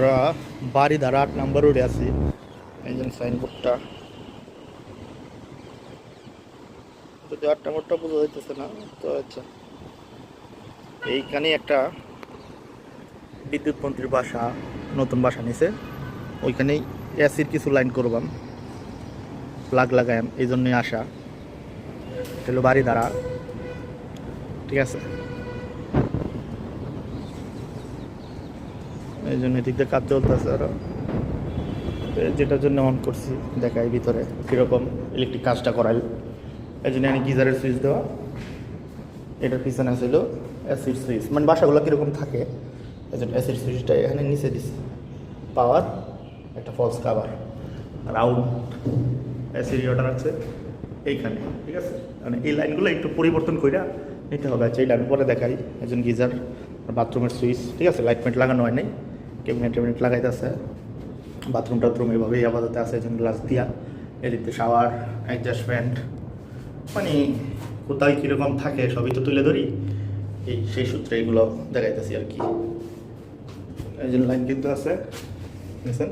আমরা বাড়ি ধারা আট নাম্বার রোডে আছি। এই জন্য সাইনবোর্ডটা যদি আট নাম্বারটা বোঝা যাইতেছে না, তো আচ্ছা। এইখানে একটা বিদ্যুৎ মন্ত্রীর বাসা, নতুন বাসা নিছে। ওইখানেই এসির কিছু লাইন করবাম। প্লাগ লাগায়াম এই জন্যই আসা বাড়ি ধারা। ঠিক আছে? এই জন্য এদিক কাজ চলতেছে আরও। যেটার জন্য অন করছি, দেখাই ভিতরে কীরকম ইলেকট্রিক কাজটা করাইল এই জন্য আমি গিজারের সুইচ দেওয়া। এটার পিছনে ছিল অ্যাসিড সুইচ মানে বাসাগুলো কীরকম থাকে, এই জন্য অ্যাসিড সুইচটা এখানে নিচে দিছি। পাওয়ার একটা ফলস কাভার আর আউট অ্যাসিড অর্ডার আছে এইখানে, ঠিক আছে? মানে এই লাইনগুলো একটু পরিবর্তন কইরা নিতে হবে। আচ্ছা এইটা আমি পরে দেখাই। একজন গিজার, বাথরুমের সুইচ ঠিক আছে? লাইট মাইট লাগানো হয় নাই। ট্যাবিনেট লাগাইতে আছে বাথরুম টাথরুম এভাবেই আপাতত আছে একজন গ্লাস দিয়া। এদিকে শাওয়ার অ্যাডজাস্টমেন্ট মানে কোথায় কীরকম থাকে সবই তো তুলে ধরি। এই সেই সূত্রে এগুলো দেখাইতেছি আর কি। এই জন্য লাইন কিন্তু আছে বুঝছেন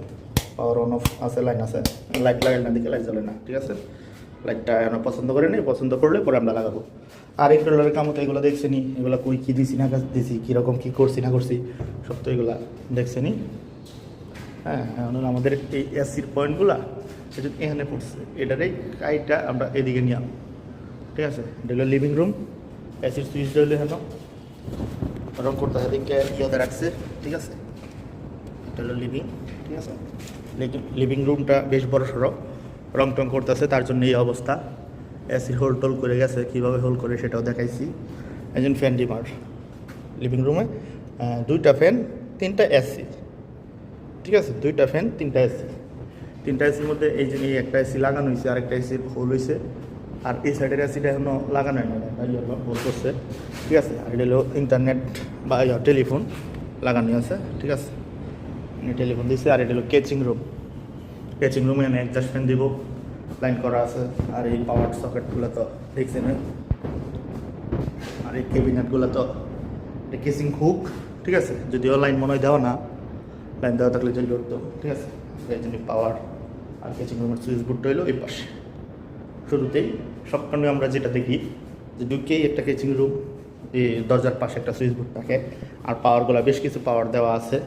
পাওয়ার অন অফ আছে লাইন আছে। লাইট লাগাই না, দিকে লাইট জ্বলে না, ঠিক আছে? লাইটটা এখন পছন্দ করে নেই পছন্দ করলে পরে আমরা লাগাবো। আর এই ডলারের কামও তো এগুলো দেখছেনি। এগুলো কই কী দিছি না দিছি কীরকম কী করছি না করছি, সব তো এগুলো দেখছেনি। হ্যাঁ এখন হলো আমাদের এই এসির পয়েন্টগুলা সেটা এখানে পড়ছে, এটারই কাইটা আমরা এদিকে নিয়ে ঠিক আছে? এটা হলো লিভিং রুম এসির সুইচ হলো। হেন রং করতে হয় দিকে ইয়েতে রাখছে, ঠিক আছে? এটা হলো লিভিং ঠিক আছে? লিভিং রুমটা বেশ বড় সড়ো রং টং করতেছে, তার জন্য এই অবস্থা। এসির হোল টোল করে গেছে, কীভাবে হোল করে সেটাও দেখাইছি। একজন ফ্যান ডিমার লিভিং রুমে দুইটা ফ্যান, তিনটা এসি। ঠিক আছে? দুইটা ফ্যান, তিনটা এসি। তিনটা এসির মধ্যে এই যে একটা এসি লাগানো হয়েছে আরেকটা এসির হোল হয়েছে আর এই সাইডের এসিটা এখনও লাগানো হয় না হোল করছে। ঠিক আছে? আর এটা হলো ইন্টারনেট বা টেলিফোন লাগানো আছে। ঠিক আছে? টেলিফোন দিছে, আর এটা হলো কেচিং রুম কেচিং রুমে আমি অ্যাডজাস্ট ফ্যান দিব। লাইন করা আছে, আর এই পাওয়ার সকেটগুলো তো দেখছেন আর এই ক্যাবিনেটগুলো তো এটা কেচিং হুক ঠিক আছে? যদিও লাইন মনে হয় দেওয়া না, লাইন দেওয়া থাকলে চলে উঠতো, ঠিক আছে? এই জন্য পাওয়ার আর কেচিং রুমের সুইচ বোর্ডটা হইল এই পাশে। শুরুতেই সবখানে আমরা যেটা দেখি, যে ঢুকেই একটা কেচিং রুম দরজার পাশে একটা সুইচ বোর্ড থাকে, আর পাওয়ারগুলো বেশ কিছু পাওয়ার দেওয়া আছে।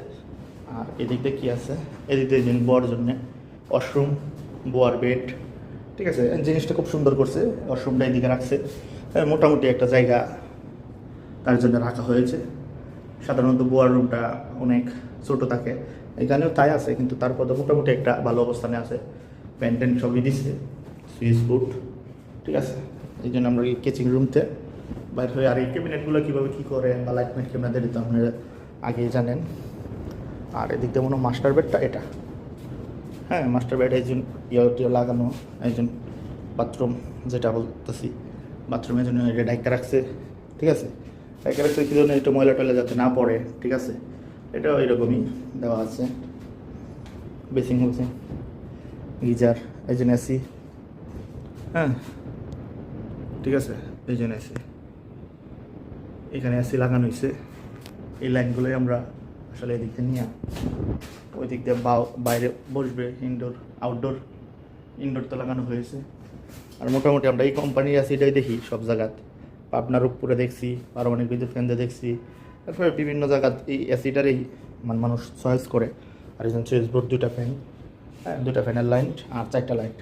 আর এদিক দিয়ে কী আছে? এদিক দিয়ে জিনিস বোয়ার জন্যে ওয়াশরুম বোয়ার বেড ঠিক আছে জিনিসটা খুব সুন্দর করছে ওয়াশরুমটা এদিকে রাখছে। মোটামুটি একটা জায়গা তার জন্য রাখা হয়েছে। সাধারণত বোয়ার রুমটা অনেক ছোটো থাকে। এখানেও তাই আছে, কিন্তু তারপর মোটামুটি একটা ভালো অবস্থানে আছে। প্যান্ট ট্যান্ট সবই দিচ্ছে সুইচ বুট ঠিক আছে। এই জন্য আমরা কেচিং রুমতে বাইর হয়ে, আর এই ক্যাবিনেটগুলো কীভাবে কী করে বা লাইট মাইট ক্যামেরা দিতে আপনারা আগেই জানেন। আর এদিক দিয়ে মনে মাস্টার বেডটা এটা। হ্যাঁ মাস্টার বেড এই জন্য ইয়ে লাগানো, একজন বাথরুম যেটা বলতেছি, বাথরুমের জন্য এটা ডাইকা রাখছে, ঠিক আছে? ডাইকা রাখছে কি জন্য একটু ময়লা টয়লা যাতে না পড়ে, ঠিক আছে? এটাও এরকমই দেওয়া আছে। বেসিং বেসিং গিজার, এই জন্য এসি হ্যাঁ ঠিক আছে, এই জন্য এসি। এখানে এসি লাগানো হয়েছে এই লাইনগুলোই আমরা আসলে এদিক দিয়ে নিয়ে ওই দিক দিয়ে বাইরে বসবে ইনডোর আউটডোর ইনডোর তো লাগানো হয়েছে। আর মোটামুটি আমরা এই কোম্পানির এসিটাই দেখি সব জায়গাত। পাবনার উপরে দেখছি পারমাণিক বিদ্যুৎ কেন্দ্রে দেখছি। তারপরে বিভিন্ন জায়গাত এই এসিটারই মানে মানুষ চয়েস করে। আর একজন সুইচ বোর্ড দুটা ফ্যান হ্যাঁ দুটা ফ্যানের লাইন আর চারটা লাইট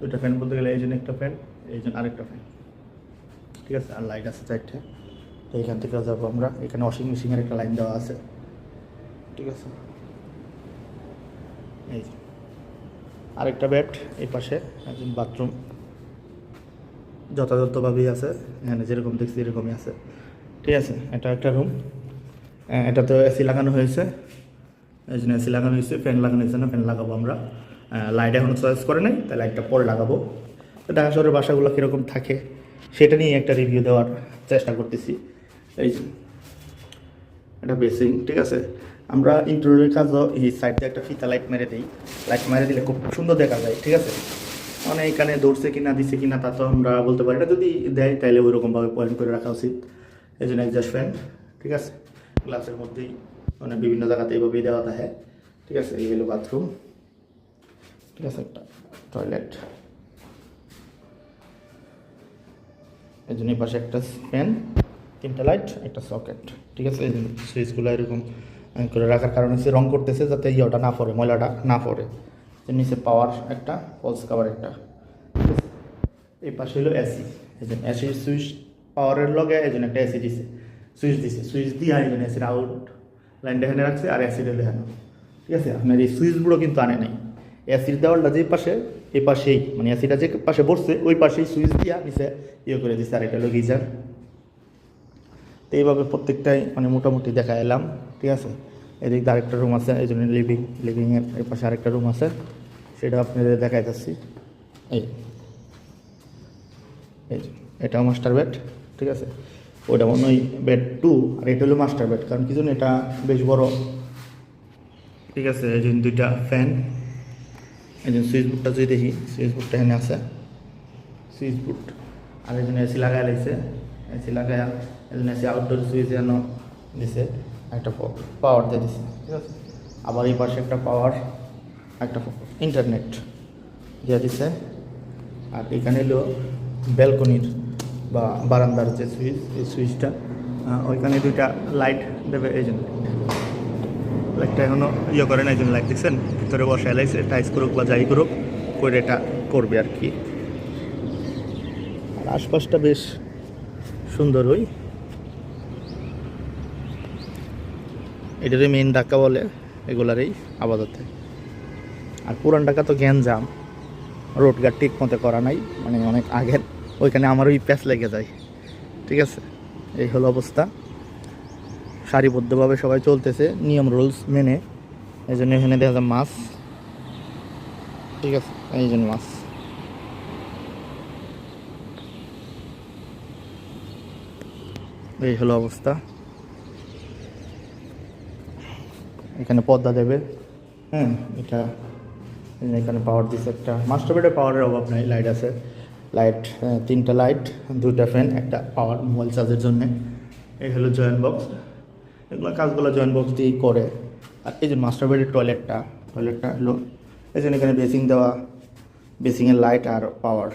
দুইটা ফ্যান বলতে গেলে এই জন্য একটা ফ্যান এই জন্য আরেকটা ফ্যান ঠিক আছে? আর লাইট আছে চারটে। তো এখান থেকে যাব আমরা। এখানে ওয়াশিং মেশিনের একটা লাইন দেওয়া আছে। ঠিক আছে। এই যে। আরেকটা বেড এই পাশে, একজন বাথরুম যথাযথভাবেই আছে, এখানে যেরকম দেখছি এরকমই আছে। ঠিক আছে, এটা একটা রুম এটা তো এসি লাগানো হয়েছে। এই জন্য এসি লাগানো হয়েছে ফ্যান লাগানো হয়েছে না ফ্যান লাগাবো আমরা। লাইট এখনও চয়েস করে নাই তাই লাইটটা পরে লাগাবো। ঢাকা শহরের বাসাগুলো কীরকম থাকে, সেটা নিয়ে একটা রিভিউ দেওয়ার চেষ্টা করতেছি। এই যে, এটা বেসিং ঠিক আছে? আমরা ইন্টারভিউর কাজও এই সাইড দিয়ে একটা ফিতা লাইট মেরে দিই। লাইট মেরে দিলে খুব সুন্দর দেখা যায়, ঠিক আছে? মানে এখানে দৌড়ছে কিনা, দিছে কিনা তা তো আমরা বলতে পারি না। যদি দেয় তাহলে ওই রকমভাবে পয়েন্ট করে রাখা উচিত। এই জন্য একজাস্ট ফ্যান ঠিক আছে? গ্লাসের মধ্যেই মানে বিভিন্ন জায়গাতে এইভাবেই দেওয়া থাকে, ঠিক আছে? এই হলো বাথরুম ঠিক আছে? একটা টয়লেট এই জন্য পাশে একটা ফ্যান তিনটা লাইট একটা সকেট ঠিক আছে? এই জন্য। সুইচগুলো এরকম। করে রাখার কারণে সে রং করতেছে যাতে ইয়েটা না পড়ে, ময়লাটা না পড়ে। নিচে পাওয়ার একটা ফলস কাভার একটা? এই পাশে হলো এসি এই জন্য এসির সুইচ পাওয়ারের লগে এই জন্য একটা এসি দিছে। সুইচ দিছে। সুইচ দিয়ে এই জন্য এসির আউট লাইনটা এখানে রাখছে আর হলো এখানে ঠিক আছে? আপনার এই সুইচগুলো কিন্তু আনে নাই। অ্যাসিড দেওয়ালটা যে পাশে এই পাশেই মানে অ্যাসিডটা যে পাশে বসছে ওই পাশেই সুইচ দিয়া নিচে ইয়ে করে দিচ্ছে আর এটা হলো গিজার তো এইভাবে প্রত্যেকটাই মানে মোটামুটি দেখা এলাম। ঠিক আছে? এদিক আরেকটা রুম আছে, এই জন্য লিভিং লিভিংয়ের এই পাশে আরেকটা রুম আছে, সেটা আপনাদের দেখাই যাচ্ছি এই এটাও মাস্টার বেড ঠিক আছে? ওটা মনে হয় বেড টু আর এটা হলো মাস্টার বেড কারণ কি এটা বেশ বড়। ঠিক আছে, এই জন্য দুইটা ফ্যান এই জন্য সুইচ বোর্ডটা যদি দেখি সুইচ বোর্ডটা এখানে আছে। সুইচ বোর্ড আর এই জন্য এসি লাগাই লাগছে এসি লাগাইয়া এই জন্য এসি আউটডোর সুইচ যেন দিছে। একটা পাওয়ার দিয়ে দিছে, ঠিক আছে? আবার এই পাশে একটা পাওয়ার একটা ইন্টারনেট দিয়ে দিছে। আর এখানে হলো ব্যালকনির বা বারান্দার যে সুইচ এই সুইচটা ওইখানে দুইটা লাইট দেবে, এই জন্য। লাইটটা এখনও ইয়ে করে না এই জন্য লাইট দিচ্ছেন ভিতরে বসায় লাইছে টাইস করুক বা যাই করুক, করে এটা করবে আর কি। আর আশপাশটা বেশ সুন্দর ওই এটারই মেইন ঢাকা বলে এগুলারই আপাতত। আর পুরান ঢাকা তো গ্যাঞ্জাম। রোডঘাট ঠিক মতো করা নাই মানে অনেক আগের। ওইখানে আমার ওই প্যাচ লেগে যায়। ঠিক আছে? এই হলো অবস্থা। সারিবদ্ধভাবে সবাই চলতেছে, নিয়ম রুলস মেনে। এই জন্য এখানে দেখা যায় মাছ। ঠিক আছে? এই জন্য মাছ। এই হলো অবস্থা। এখানে পদ্মা দেবে হ্যাঁ এটা এখানে পাওয়ার দিচ্ছে একটা। মাস্টার বেডে পাওয়ারের অভাব নাই লাইট আছে। লাইট তিনটা লাইট দুইটা ফ্যান একটা পাওয়ার মোবাইল চার্জের জন্য। এই হলো জয়েন্ট বক্স এগুলো কাজগুলো জয়েন্ট বক্স দিয়েই করে। আর এই যে মাস্টার বেডের টয়লেটটা টয়লেটটা হলো, এই জন্য এখানে বেসিং দেওয়া বেসিংয়ের লাইট আর পাওয়ার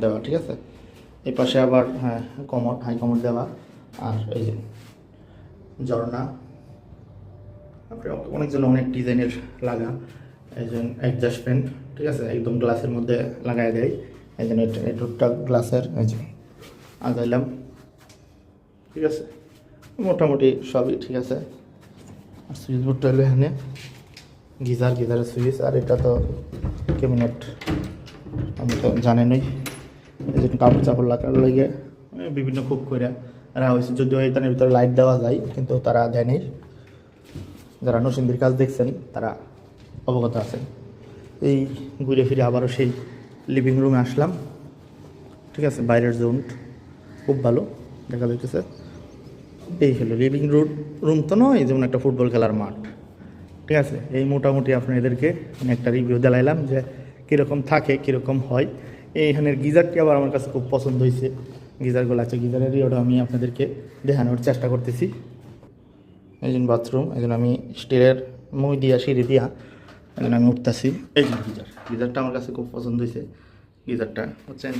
দেওয়া, ঠিক আছে? এই পাশে আবার হ্যাঁ কমর হাই কমর দেওয়া। আর এই যে ঝর্ণা তারপরে অনেকজন অনেক ডিজাইনের লাগা একজন অ্যাডজাস্ট ফ্যান ঠিক আছে? একদম গ্লাসের মধ্যে লাগাই দেয় এই টুকটাক গ্লাসের এই যে আগাইলাম। ঠিক আছে? মোটামুটি সবই, ঠিক আছে? আর সুইচ বোর্ডটা হলো এখানে। গিজার, গিজারের সুইচ আর এটা তো ক্যাবিনেট আমি তো জানেনই এই যে কাপড় চাপড় লাগার লেগে বিভিন্ন খুব করে রাখা হয়েছে। যদিও এখানের ভিতরে লাইট দেওয়া যায়, কিন্তু তারা দেয়নি যারা নসিন্দির কাজ দেখছেন, তারা অবগত আছেন। এই ঘুরে ফিরে আবারও সেই লিভিং রুমে আসলাম। ঠিক আছে, বাইরের জোন খুব ভালো, দেখা যাইতেছে। এই হলো লিভিং রুম রুম তো নয়, যেমন একটা ফুটবল খেলার মাঠ। ঠিক আছে, এই মোটামুটি আপনাদেরকে আমি একটা রিভিউ দিলাইলাম যে কীরকম থাকে, কীরকম হয়। এইখানের গিজারটি আবার আমার কাছে খুব পছন্দ হয়েছে গিজারগুলো আছে গিজারের রিওটা আমি আপনাদেরকে দেখানোর চেষ্টা করতেছি। এই জন্য বাথরুম এই জন্য আমি স্টিলের মই দিয়া, সিঁড়ি দিয়া এই জন্য আমি উঠতেছি। এই জন্য গিজার। গিজারটা আমার কাছে খুব পছন্দ হয়েছে গিজারটা, বুঝছেন?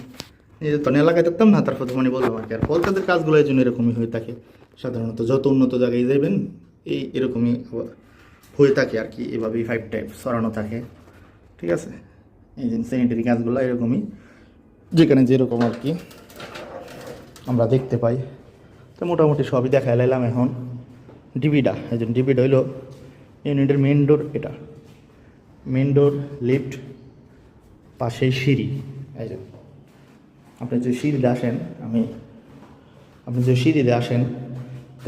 নিজের তো এলাকায় দেখতাম না, তারপর মানে বললাম আর কি। আর কলকাতার কাজগুলো এই জন্য এরকমই হয়ে থাকে। সাধারণত যত উন্নত জায়গায় যাবেন এই এরকমই হয়ে থাকে আর কি। এভাবেই ফাইভ টাইপ সরানো থাকে। ঠিক আছে? এই যে স্যানিটারি কাজগুলো এরকমই। যেখানে যেরকম আর কি আমরা দেখতে পাই। তো মোটামুটি সবই দেখা এলাম এখন। ডিবিটা এই জন্য ডিবিটা হইল ইউনিটের মেন ডোর এটা। মেন ডোর লিফট পাশে সিঁড়ি। এই যে, আপনি যে সিঁড়িতে আসেন, আমি, আপনি যে সিঁড়িতে আসেন,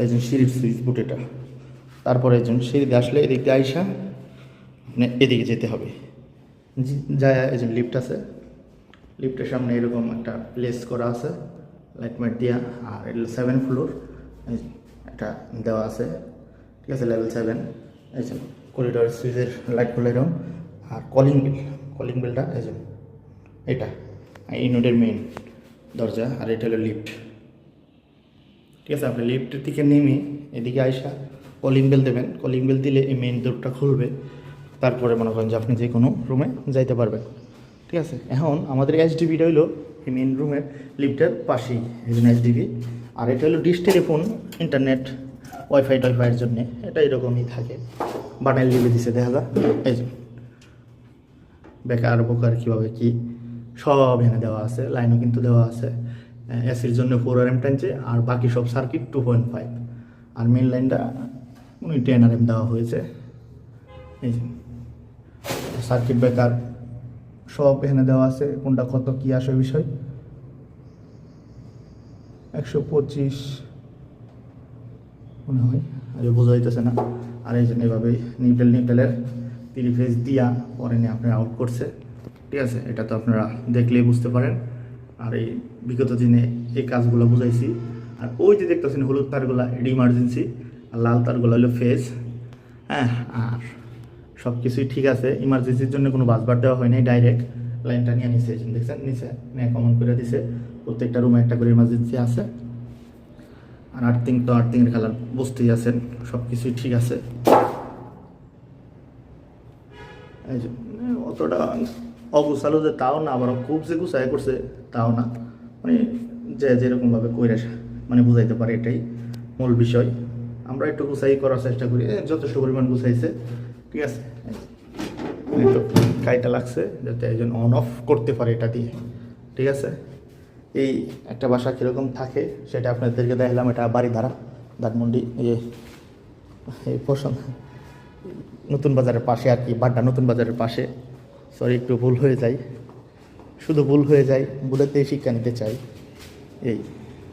এই জন্য সিঁড়ির সুইচ বুট এটা, তারপরে একজন সিঁড়িতে আসলে এদিক আইসা আপনি এদিকে যেতে হবে। যায় একজন লিফট আছে লিফটের সামনে এরকম একটা প্লেস করা আছে লাইট দিয়া, আর এটা সেভেন ফ্লোর একটা দেওয়া আছে। ঠিক আছে লেভেল সেভেন এই যে করিডোর সুইচের লাইটগুলো এরকম আর কলিং বিল কলিং বিলটা এই যে এটা ইউনিটের মেইন দরজা, আর এটা হলো লিফট ঠিক আছে, আপনি লিফটের থেকে নেমে এদিকে আইসা কলিং বেল দেবেন। কলিং বেল দিলে এই মেইন ডোরটা খুলবে। তারপরে মনে করেন যে আপনি যে কোনো রুমে যাইতে পারবেন। ঠিক আছে, এখন আমাদের এইচডিবিটা হইল এই মেন রুমের লিফটের পাশেই। এই জন্য এইচডিবি আর এটা হলো ডিশ টেলিফোন ইন্টারনেট ওয়াইফাই টয়ফাইয়ের জন্যে। এটা এরকমই থাকে। বাটাইল লিখে দিছে, দেখা যায় এই যে, বেকার বোকার কীভাবে কি? সব এখানে দেওয়া আছে লাইনও কিন্তু দেওয়া আছে। এসির জন্য ফোর আর এম টানছে আর বাকি সব সার্কিট টু পয়েন্ট ফাইভ আর মেন লাইনটা উনি টেন আর এম দেওয়া হয়েছে। এই যে সার্কিট ব্রেকার সব এখানে দেওয়া আছে, কোনটা কত, কী আসে বিষয়। একশো পঁচিশ মনে হয়। আজ বোঝা যাইতেছে না। আর এই জন্য এভাবে নিউটেল নিউটেলের তিরি ফেজ দিয়া পরে নিয়ে আপনারা আউট করছে। ঠিক আছে, এটা তো আপনারা দেখলেই বুঝতে পারেন। আর এই বিগত দিনে এই কাজগুলো বুঝাইছি। আর ওই যে দেখতেছেন হলুদ তারগুলা এটি ইমার্জেন্সি আর লাল তারগুলো হলো ফেজ হ্যাঁ আর সব কিছুই ঠিক আছে। ইমার্জেন্সির জন্য কোনো বাসবার দেওয়া হয় নাই ডাইরেক্ট লাইনটা নিয়ে এই দেখছেন নিচে নিয়ে কমন করে দিছে। প্রত্যেকটা রুমে একটা করে ইমার্জেন্সি আছে। আর আর্থিং তো আর্থিংয়ের খেলার বুঝতেই আছেন সব কিছুই ঠিক আছে। এই যে, মানে অতটা অগুছালো যে তাও না আবার খুব যে গুছায় করছে তাও না। মানে যে যেরকমভাবে কইরা মানে বুঝাইতে পারে এটাই মূল বিষয়। আমরা একটু গুছাই করার চেষ্টা করি। যথেষ্ট পরিমাণ গুছাইছে। ঠিক আছে? তো, কাইটা লাগছে, যাতে একজন অন অফ করতে পারে এটা দিয়ে, ঠিক আছে? এই একটা বাসা কীরকম থাকে, সেটা আপনাদেরকে দেখালাম, এটা বাড়ি ধারা ধানমন্ডি, এই এই নতুন বাজারের পাশে আর কি, বাড্ডা নতুন বাজারের পাশে। সরি একটু ভুল হয়ে যায়। শুধু ভুল হয়ে যায়, ভুলেতেই শিক্ষা নিতে চাই। এই,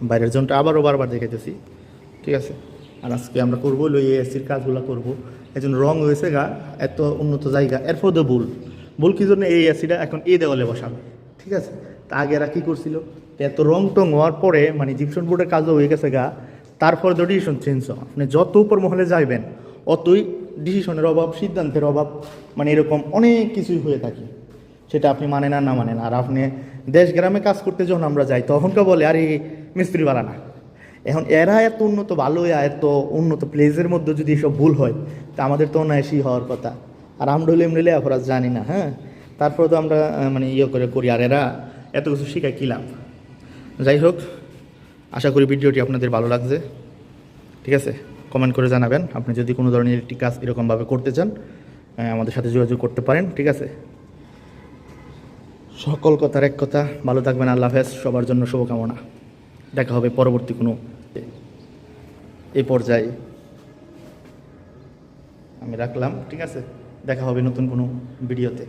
বাইরের জনটা আবারও বারবার দেখাইতেছি, ঠিক আছে? আর আজকে আমরা করব হলো এই এসির কাজগুলো করব। এই জন্য রং হয়েছে গা, এত উন্নত জায়গা। এরপর তো ভুল। ভুল কি জন্য এই এসিটা এখন এই দেওয়ালে বসাবে? ঠিক আছে? তা আগে এরা কী করছিল? এত রং টং হওয়ার পরে মানে জিপসন বোর্ডের কাজও হয়ে গেছে গা, তারপর তো ডিসিশন চেঞ্জ হয় আপনি যত উপর মহলে যাইবেন, অতই ডিসিশনের অভাব, সিদ্ধান্তের অভাব মানে এরকম অনেক কিছুই হয়ে থাকে। সেটা আপনি মানেন আর না মানেন। আর আপনি দেশ গ্রামে কাজ করতে যখন আমরা যাই তখনকে বলে, আরে মিস্ত্রি বাড়া না। এখন এরা এত উন্নত ভালো হইয়া এত উন্নত প্লেসের মধ্যে যদি এসব ভুল হয়, তা আমাদের তো অনায়াসই হওয়ার কথা। আর আমরা হলে এমনি অপরাধ জানি না হ্যাঁ? তারপরে তো আমরা মানে ইয়ে করে করি, আর এরা এত কিছু শিখায় কী লাভ? যাই হোক, আশা করি ভিডিওটি আপনাদের ভালো লাগছে। ঠিক আছে? কমেন্ট করে জানাবেন। আপনি যদি কোনো ধরনের একটি কাজ এরকমভাবে করতে চান আমাদের সাথে যোগাযোগ করতে পারেন, ঠিক আছে? সকল কথার এক কথা। ভালো থাকবেন, আল্লাহ হাফেজ। সবার জন্য শুভকামনা। দেখা হবে পরবর্তী কোনো এই পর্যায়ে আমি রাখলাম ঠিক আছে? দেখা হবে নতুন কোনো ভিডিওতে।